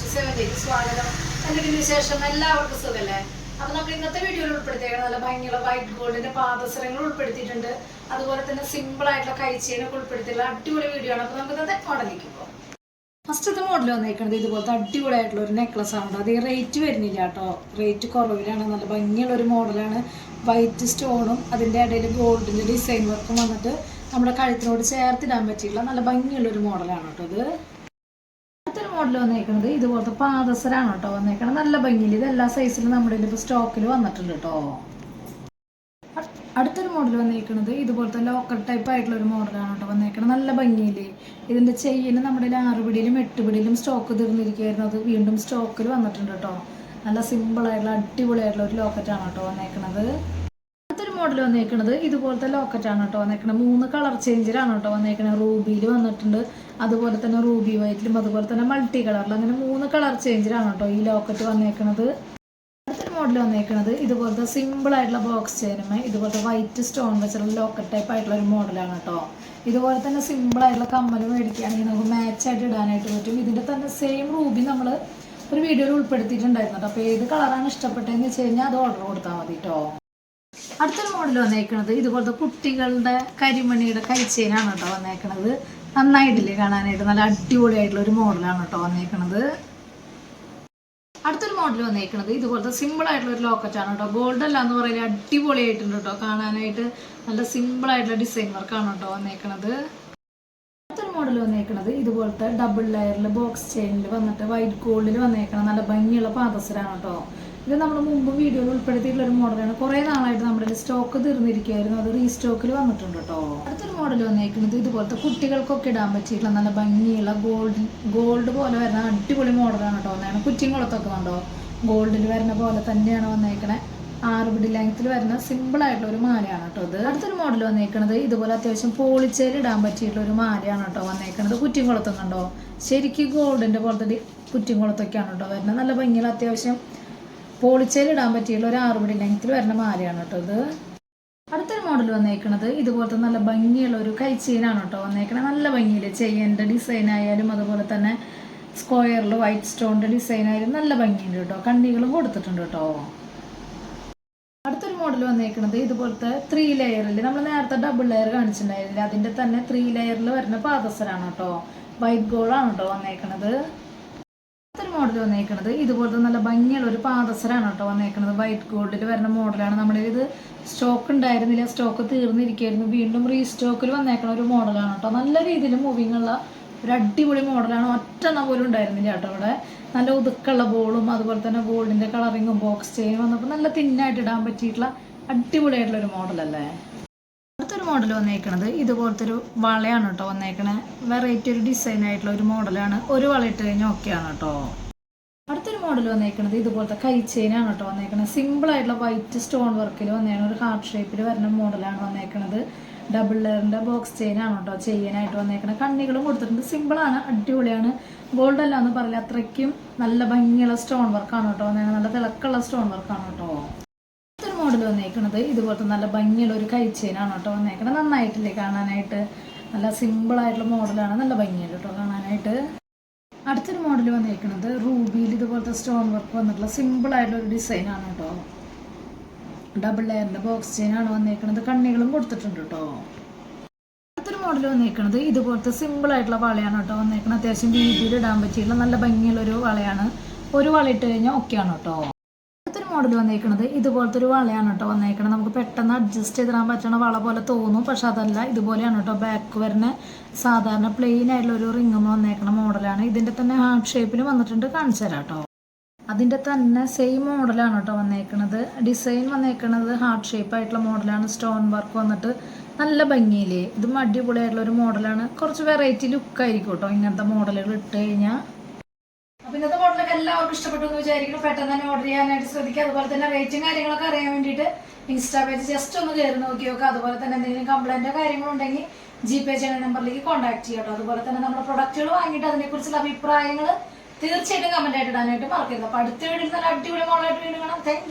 To സെവനിലേക്ക് സ്വാഗതം എന്തെങ്കിലും ശേഷം എല്ലാവർക്കും സുഖല്ലേ? അപ്പൊ നമ്മൾ ഇന്നത്തെ വീഡിയോയിൽ ഉൾപ്പെടുത്തിയ നല്ല ഭംഗിയുള്ള വൈറ്റ് ഗോൾഡിന്റെ പാദസരങ്ങൾ ഉൾപ്പെടുത്തിയിട്ടുണ്ട്. അതുപോലെ തന്നെ സിമ്പിൾ ആയിട്ടുള്ള കൈച്ചേനൊക്കെ ഉൾപ്പെടുത്തിയുള്ള അടിപൊളി വീഡിയോ ആണ്. അപ്പൊ നമുക്ക് ഇന്നത്തെ മോഡലിലേക്ക് പോകാം ഫസ്റ്റത്തെ മോഡൽ വന്നേക്കുന്നത് ഇതുപോലത്തെ അടിപൊളിയായിട്ടുള്ള ഒരു നെക്ലസ് ആണ് അത് റേറ്റ് വരുന്നില്ല കേട്ടോ. റേറ്റ് കുറവിലാണ്. നല്ല ഭംഗിയുള്ള ഒരു മോഡലാണ് വൈറ്റ് സ്റ്റോണും അതിന്റെ ഇടയിൽ ഗോൾഡിന്റെ ഡിസൈൻ വർക്കും വന്നിട്ട് നമ്മുടെ കഴുത്തിനോട് ചേർത്തിടാൻ പറ്റിയുള്ള നല്ല ഭംഗിയുള്ള ഒരു മോഡലാണ് കേട്ടോ ഇത്. മോഡൽ വന്നേക്കുന്നത് ഇതുപോലത്തെ പാദസരാണ് കേട്ടോ വന്നേക്കുന്നത് നല്ല ഭംഗിയിൽ ഇത് എല്ലാ സൈസിലും നമ്മുടെ ഇപ്പോൾ സ്റ്റോക്കിൽ വന്നിട്ടുണ്ട് കേട്ടോ. അടുത്തൊരു മോഡൽ വന്നേക്കുന്നത് ഇതുപോലത്തെ ലോക്കൽ ടൈപ്പ് ആയിട്ടുള്ള ഒരു മോഡലാണ് കേട്ടോ വന്നേക്കുന്നത് നല്ല ഭംഗിയിൽ ഇതിന്റെ ചെയിന് നമ്മുടെ പിടിയിലും എട്ട് പിടിയിലും സ്റ്റോക്ക് തീർന്നിരിക്കുകയായിരുന്നു അത് വീണ്ടും സ്റ്റോക്കിൽ വന്നിട്ടുണ്ട് കേട്ടോ. നല്ല സിമ്പിൾ ആയിട്ടുള്ള അടിപൊളിയായിട്ടുള്ള ഒരു ലോക്കറ്റാണ് കേട്ടോ അടുത്തൊരു മോഡൽ വന്നേക്കുന്നത് ഇതുപോലത്തെ ലോക്കറ്റാണ് കേട്ടോ വന്നേക്കുന്നത് മൂന്ന് കളർ ചേഞ്ചിലാണ് കേട്ടോ വന്നേക്കുന്നത് റൂബിയിൽ വന്നിട്ടുണ്ട്. അതുപോലെ തന്നെ റൂബി വൈറ്റിലും അതുപോലെ തന്നെ മൾട്ടി കളറിലും അങ്ങനെ മൂന്ന് കളർ ചേഞ്ചിലാണ് കേട്ടോ ഈ ലോക്കറ്റ് വന്നേക്കുന്നത് മോഡൽ വന്നേക്കുന്നത് ഇതുപോലത്തെ സിമ്പിൾ ആയിട്ടുള്ള ബോക്സ് ചെയിനുമേ ഇതുപോലത്തെ വൈറ്റ് സ്റ്റോൺ വെച്ചുള്ള ലോക്കറ്റ് ടൈപ്പ് ആയിട്ടുള്ള ഒരു മോഡലാണ് കേട്ടോ. ഇതുപോലെ തന്നെ സിമ്പിൾ ആയിട്ടുള്ള കമ്മൽ മേടിക്കുകയാണെങ്കിൽ നമുക്ക് മാച്ച് ആയിട്ട് ഇടാനായിട്ട് പറ്റും. ഇതിന്റെ തന്നെ സെയിം റൂബി നമ്മൾ ഒരു വീഡിയോയിൽ ഉൾപ്പെടുത്തിയിട്ടുണ്ടായിരുന്നു. കേട്ടോ അപ്പോൾ ഏത് കളറാണ് ഇഷ്ടപ്പെട്ടതെന്ന് വെച്ച് കഴിഞ്ഞാൽ അത് ഓർഡർ കൊടുത്താൽ മതി കേട്ടോ. അടുത്തൊരു മോഡൽ വന്നേക്കുന്നത് ഇതുപോലത്തെ കുട്ടികളുടെ കരിമണിയുടെ കൈച്ചേനാണ് കേട്ടോ വന്നേക്കുന്നത് നന്നായിട്ടില്ലേ കാണാനായിട്ട്. നല്ല അടിപൊളിയായിട്ടുള്ള ഒരു മോഡലാണ് കേട്ടോ വന്നേക്കുന്നത് അടുത്തൊരു മോഡൽ വന്നേക്കുന്നത് ഇതുപോലത്തെ സിമ്പിൾ ആയിട്ടുള്ള ഒരു ലോക്കറ്റ് ആണ് കേട്ടോ. ഗോൾഡ് അല്ല എന്ന് പറയുന്നത് അടിപൊളിയായിട്ടുണ്ട് കേട്ടോ കാണാനായിട്ട്. നല്ല സിമ്പിൾ ആയിട്ടുള്ള ഡിസൈൻ വർക്കാണ് കേട്ടോ വന്നേക്കുന്നത് മോഡൽ വന്നേക്കുന്നത് ഇതുപോലത്തെ ഡബിൾ ലെയറിൽ ബോക്സ് ചെയിനിൽ വന്നിട്ട് വൈറ്റ് ഗോൾഡിൽ വന്നേക്കണം നല്ല ഭംഗിയുള്ള പാദസരാണ് കേട്ടോ ഇത് നമ്മൾ മുമ്പ് വീഡിയോയിൽ ഉൾപ്പെടുത്തിയിട്ടുള്ള ഒരു മോഡലാണ് കുറേ നാളായിട്ട് നമ്മുടെ സ്റ്റോക്ക് തീർന്നിരിക്കുകയായിരുന്നു. അത് റീസ്റ്റോക്കിൽ വന്നിട്ടുണ്ട് കേട്ടോ അടുത്തൊരു മോഡൽ വന്നേക്കുന്നത് ഇതുപോലത്തെ കുട്ടികൾക്കൊക്കെ ഇടാൻ പറ്റിയിട്ടുള്ള നല്ല ഭംഗിയുള്ള ഗോൾഡ് ഗോൾഡ് പോലെ വരുന്ന അടിപൊളി മോഡലാണ് കേട്ടോ വന്നേക്കണം കുറ്റിങ്കുളത്തൊക്കെ കണ്ടോ ഗോൾഡിൽ വരുന്ന പോലെ തന്നെയാണ് വന്നേക്കണേ. ആറ് പിടി ലെങ്ത്തിൽ വരുന്ന സിമ്പിൾ ആയിട്ടുള്ള ഒരു മാലയാണ് കേട്ടോ ഇത് അടുത്തൊരു മോഡൽ വന്നേക്കണത് ഇതുപോലെ അത്യാവശ്യം പോളിച്ചേൽ ഇടാൻ പറ്റിയിട്ടുള്ള ഒരു മാലയാണ് കേട്ടോ വന്നേക്കണത്. കുറ്റിയും കണ്ടോ ശരിക്കും ഗോൾഡിന്റെ പോലത്തെ കുറ്റിയും കൊളത്തൊക്കെയാണ് കേട്ടോ വരുന്നത്. നല്ല ഭംഗിയിൽ അത്യാവശ്യം പോളിച്ചേൽ ഇടാൻ പറ്റിയിട്ടുള്ള ഒരു ആറ് പിടി ലെങ്ത്തിൽ വരുന്ന മാലയാണ് കേട്ടോ ഇത്. അടുത്തൊരു മോഡൽ വന്നേക്കണത് ഇതുപോലത്തെ നല്ല ഭംഗിയുള്ള ഒരു കൈച്ചീനാണ് കേട്ടോ വന്നേക്കണത്. നല്ല ഭംഗിയിൽ ചെയ്യേണ്ട ഡിസൈൻ ആയാലും അതുപോലെ തന്നെ സ്ക്വയറിൽ വൈറ്റ് സ്റ്റോണിന്റെ ഡിസൈൻ ആയാലും നല്ല ഭംഗിയുണ്ട് കേട്ടോ കണ്ണികളും കൊടുത്തിട്ടുണ്ട് കേട്ടോ മോഡൽ വന്നേക്കുന്നത് ഇതുപോലത്തെ ത്രീ ലെയറിൽ നമ്മൾ നേരത്തെ ഡബിൾ ലെയർ കാണിച്ചിട്ടുണ്ടായിരുന്നില്ല? അതിന്റെ തന്നെ ത്രീ ലെയറിൽ വരുന്ന പാദസരാണ് കേട്ടോ വൈറ്റ് ഗോൾഡാണ് കേട്ടോ വന്നേക്കണത്. അടുത്തൊരു മോഡൽ വന്നേക്കണത്. ഇതുപോലത്തെ നല്ല ഭംഗിയുള്ള ഒരു പാദസരാണ് കേട്ടോ വന്നേക്കണത്. വൈറ്റ് ഗോൾഡിൽ വരുന്ന മോഡലാണ് നമ്മുടെ ഇത് സ്റ്റോക്ക് ഉണ്ടായിരുന്നില്ല. സ്റ്റോക്ക് തീർന്നിരിക്കുകയായിരുന്നു. വീണ്ടും റീസ്റ്റോക്കിൽ വന്നേക്കുന്ന ഒരു മോഡലാണ് കേട്ടോ നല്ല രീതിയിൽ മൂവിങ് ഉള്ള ഒരു അടിപൊളി മോഡലാണ് ഒറ്റ പോലും ഉണ്ടായിരുന്നില്ല കേട്ടോ ഇവിടെ. നല്ല ഒതുക്കുള്ള ബോളും അതുപോലെ തന്നെ ഗോൾഡിന്റെ കളറിങ്ങും ബോക്സ് ചെയിൻ വന്നപ്പോൾ നല്ല തിന്നായിട്ട് ഇടാൻ പറ്റിയിട്ടുള്ള അടിപൊളിയായിട്ടുള്ള ഒരു മോഡലല്ലേ അടുത്തൊരു മോഡൽ വന്നേക്കണത് ഇതുപോലത്തെ ഒരു വളയാണ് കേട്ടോ വന്നേക്കണേ. വെറൈറ്റി ഒരു ഡിസൈൻ ആയിട്ടുള്ള ഒരു മോഡലാണ് ഒരു വള ഇട്ട് കഴിഞ്ഞാൽ ആണ് കേട്ടോ അടുത്തൊരു മോഡൽ വന്നേക്കണത് ഇതുപോലത്തെ കൈ ചെയിനാണ് കേട്ടോ വന്നേക്കണത് സിമ്പിൾ ആയിട്ടുള്ള വൈറ്റ് സ്റ്റോൺ വർക്കിൽ വന്നേക്കണ ഒരു ഹാർട്ട് ഷേപ്പിൽ വരുന്ന മോഡലാണ് വന്നേക്കണത്. ഡബിൾ ലെയറിന്റെ ബോക്സ് ചെയിൻ ആണ് കേട്ടോ ചെയ്യാനായിട്ട് വന്നേക്കണത് കണ്ണികളും കൊടുത്തിട്ടുണ്ട്. സിമ്പിളാണ് അടിപൊളിയാണ്. ഗോൾഡ് അല്ല എന്ന് പറയില്ല. അത്രയ്ക്കും നല്ല ഭംഗിയുള്ള സ്റ്റോൺ വർക്കാണ് കേട്ടോ നല്ല തിളക്കുള്ള സ്റ്റോൺ വർക്കാണ് കേട്ടോ. അടുത്തൊരു മോഡൽ വന്നേക്കണത് ഇതുപോലത്തെ നല്ല ഭംഗിയുള്ള ഒരു കൈ കൈച്ചെയിനാണ് കേട്ടോ വന്നേക്കുന്നത് നന്നായിട്ടില്ലേ കാണാനായിട്ട്? നല്ല സിമ്പിൾ ആയിട്ടുള്ള മോഡലാണ് നല്ല ഭംഗിയുണ്ട് കേട്ടോ കാണാനായിട്ട്. അടുത്തൊരു മോഡൽ വന്നേക്കണത് റൂബിയിൽ ഇതുപോലത്തെ സ്റ്റോൺ വർക്ക് വന്നിട്ടുള്ള സിമ്പിൾ ആയിട്ടുള്ള ഒരു ഡിസൈനാണ് കേട്ടോ. ഡബിൾ ലെയറിന്റെ ബോക്സ് ചെയിൻ ആണ് വന്നേക്കണത്. കണ്ണികളും കൊടുത്തിട്ടുണ്ട് കേട്ടോ അടുത്തൊരു മോഡൽ വന്നേക്കുന്നത് ഇതുപോലത്തെ സിമ്പിൾ ആയിട്ടുള്ള വളയാണ് കേട്ടോ വന്നേക്കുന്നത് അത്യാവശ്യം വീതിയിൽ ഇടാൻ പറ്റിയുള്ള നല്ല ഭംഗിയുള്ള ഒരു വളയാണ്. ഒരു വള ഇട്ട് കഴിഞ്ഞാൽ ഒക്കെയാണ് കേട്ടോ അടുത്തൊരു മോഡൽ വന്നേക്കുന്നത് ഇതുപോലത്തെ ഒരു വളയാണ് കേട്ടോ വന്നേക്കുന്നത് നമുക്ക് പെട്ടെന്ന് അഡ്ജസ്റ്റ് ചെയ്തിടാൻ പറ്റണ വള പോലെ തോന്നും. പക്ഷെ അതല്ല ഇതുപോലെയാണ് കേട്ടോ ബാക്ക് വരുന്ന സാധാരണ പ്ലെയിൻ ആയിട്ടുള്ള ഒരു റിങ്ങും വന്നേക്കുന്ന മോഡലാണ് ഇതിന്റെ തന്നെ ഹാർട്ട് ഷേപ്പിൽ വന്നിട്ടുണ്ട്. കാണിച്ചു തരാം കേട്ടോ അതിന്റെ തന്നെ സെയിം മോഡലാണ് കേട്ടോ വന്നേക്കണത്. ഡിസൈൻ വന്നേക്കണത് ഹാർട്ട് ഷേപ്പ് ആയിട്ടുള്ള മോഡലാണ് സ്റ്റോൺ വർക്ക് വന്നിട്ട് നല്ല ഭംഗിയില്ലേ? ഇതും അടിപൊളിയായിട്ടുള്ള ഒരു മോഡലാണ് കുറച്ച് വെറൈറ്റി ലുക്ക് ആയിരിക്കും കേട്ടോ ഇങ്ങനത്തെ മോഡലുകൾ ഇട്ട് കഴിഞ്ഞാൽ അപ്പൊ ഇന്നത്തെ മോഡലൊക്കെ എല്ലാവർക്കും ഇഷ്ടപ്പെട്ടു എന്ന് വിചാരിക്കുന്നു. പെട്ടെന്ന് തന്നെ ഓർഡർ ചെയ്യാനായിട്ട് ശ്രദ്ധിക്കുക. അതുപോലെ തന്നെ റേറ്റും കാര്യങ്ങളൊക്കെ അറിയാൻ വേണ്ടിയിട്ട് ഇൻസ്റ്റാ പേജ് ജസ്റ്റ് ഒന്ന് കയറി നോക്കി നോക്കുക. അതുപോലെ തന്നെ എന്തെങ്കിലും കംപ്ലൈന്റോ കാര്യങ്ങളുണ്ടെങ്കിൽ ജി പേ ചെയ്യുന്ന നമ്പറിലേക്ക് കോൺടാക്ട് ചെയ്യാം അതുപോലെ തന്നെ നമ്മുടെ പ്രൊഡക്റ്റുകൾ വാങ്ങിയിട്ട് അതിനെക്കുറിച്ചുള്ള അഭിപ്രായങ്ങൾ തീർച്ചയായിട്ടും കമന്റ് ആയിട്ട് ഇടാനായിട്ട് മറക്കരുത്. അപ്പൊ അടുത്ത വീഡിയോയിൽ നല്ല അടിപൊളി മോളായിട്ട് വീണ്ടും കാണാം. താങ്ക്